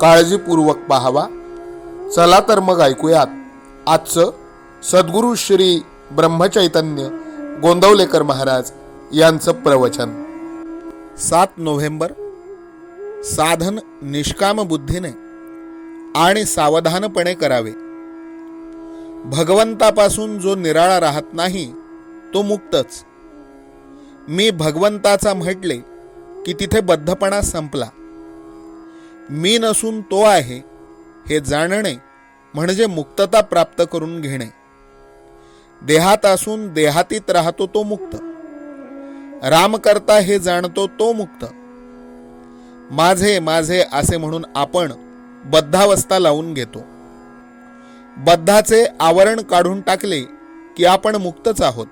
काळजीपूर्वक पाहावा. चला तर मग ऐकूयात. आजचं सद्गुरू श्री ब्रह्मचैतन्य गोंदवलेकर महाराज यांचं प्रवचन. सात नोव्हेंबर. साधन निष्काम बुद्धीने आणि सावधानपणे करावे. भगवंतापासून जो निराळा राहत नाही तो मुक्तच. मी भगवंताचा म्हटले की तिथे बद्धपणा संपला. मी नसून तो आहे हे जाणणे म्हणजे मुक्तता प्राप्त करून घेणे. देहात असून देहातीत राहतो तो मुक्त. राम करता हे जाणतो तो मुक्त. माझे माझे असे म्हणून आपण बद्धावस्था लावून घेतो. बद्धाचे आवरण काढून टाकले की आपण मुक्तच आहोत.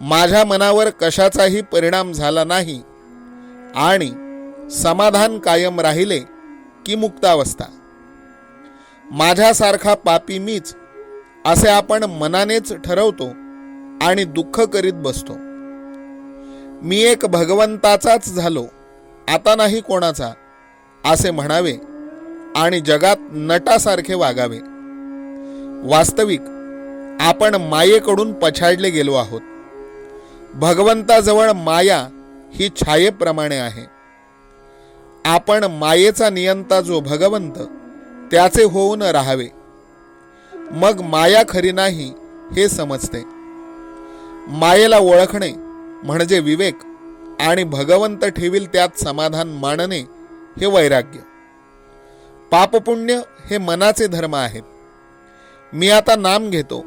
माझ्या मनावर कशाचाही परिणाम झाला नाही आणि समाधान कायम राहिले की मुक्तावस्था. माझ्यासारखा पापी मीच असे आपण मनानेच ठरवतो आणि दुःख करीत बसतो. मी एक भगवंताचाच झालो आता नाही कोणाचा असे म्हणावे आणि जगात नटासारखे वागावे. वास्तविक आपण मायेकडून पछाडले गेलो आहोत. भगवंताजवळ माया ही छायेप्रमाणे आहे. आपण मायेचा नियंता जो भगवंत त्याचे होऊन राहावे. मग माया खरी नाही हे समजते. मायेला ओळखणे म्हणजे विवेक आणि भगवंत ठेवील त्यात समाधान मानणे हे वैराग्य. पापपुण्य हे मनाचे धर्म आहेत मी आता नाम घेतो.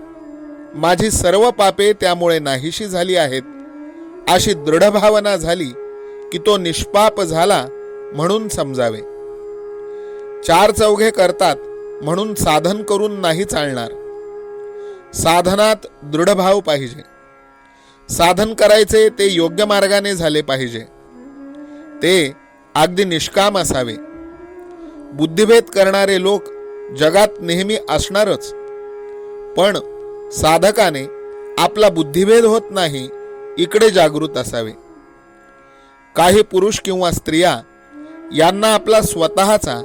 माझी सर्व पापे त्यामुळे नाहीशी झाली आहेत. अशी दृढ भावना झाली की तो निष्पाप झाला म्हणून समजावे. चार चौघे करतात म्हणून साधन करून नाही चालणार. साधनात दृढभाव पाहिजे. साधन करायचे ते योग्य मार्गाने झाले पाहिजे. ते अगदी निष्काम असावे. बुद्धिभेद करणारे लोक जगात नेहमी असणारच. पण साधकाने आपला बुद्धिभेद होत नाही इकडे जागृत असावे. काही पुरुष किंवा स्त्रिया यांना आपला स्वतःचा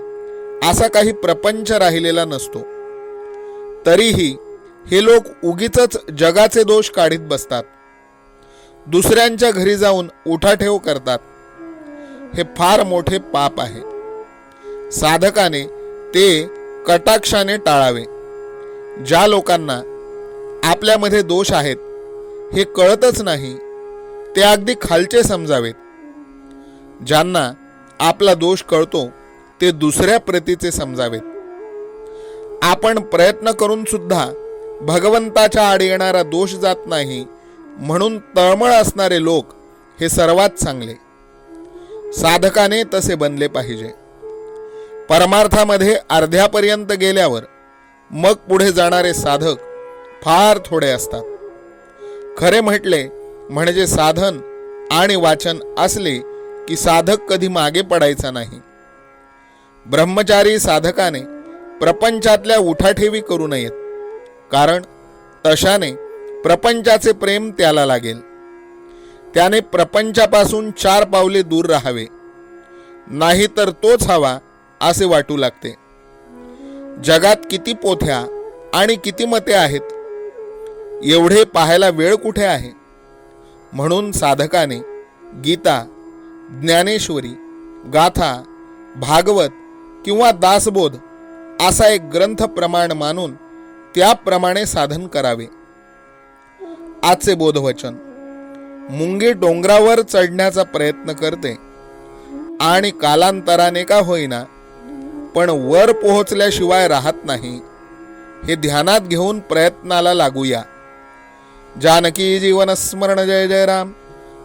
असा काही प्रपंच राहिलेला नसतो. तरीही हे लोक उगीच जगाचे दोष काढीत बसतात. दुसऱ्यांच्या घरी जाऊन उठाठेव करतात. हे फार मोठे पाप आहे. साधकाने ते कटाक्षाने टाळावे. ज्या लोकांना आपल्यामध्ये दोष आहेत हे कळतच नाही ते अगदी खालचे समजावेत. ज्यांना आपला दोष कळतो ते दुसऱ्या प्रतीचे समजावेत. आपण प्रयत्न करून सुद्धा भगवंताच्या आड येणारा दोष जात नाही म्हणून तळमळ असणारे लोक हे सर्वात चांगले. साधकाने तसे बनले पाहिजे. परमार्थामध्ये अर्ध्यापर्यंत गेल्यावर मग पुढे जाणारे साधक फार थोडे असतात. खरे म्हटले म्हणजे साधन आणि वाचन असले की साधक कधी मागे पडायचा नाही. ब्रह्मचारी साधकाने प्रपंचातल्या उठाठेवी करू नयेत कारण तशाने प्रपंचाचे प्रेम त्याला लागेल. त्याने प्रपंचापासून चार पावले दूर राहावे नाहीतर तोच हवा असे वाटू लागते. जगात किती पोथ्या आणि किती मते आहेत एवढे पाहायला वेळ कुठे आहे? म्हणून साधकाने गीता ज्ञानेश्वरी गाथा भागवत किंवा दासबोध असा एक ग्रंथ प्रमाण मानून त्याप्रमाणे साधन करावे. आजचे बोधवचन मुंगी डोंगरावर चढण्याचा प्रयत्न करते आणि कालांतराने का होईना पण वर पोहोचल्याशिवाय राहत नाही हे ध्यानात घेऊन प्रयत्नाला लागूया. जानकी जीवन स्मरण जय जय राम.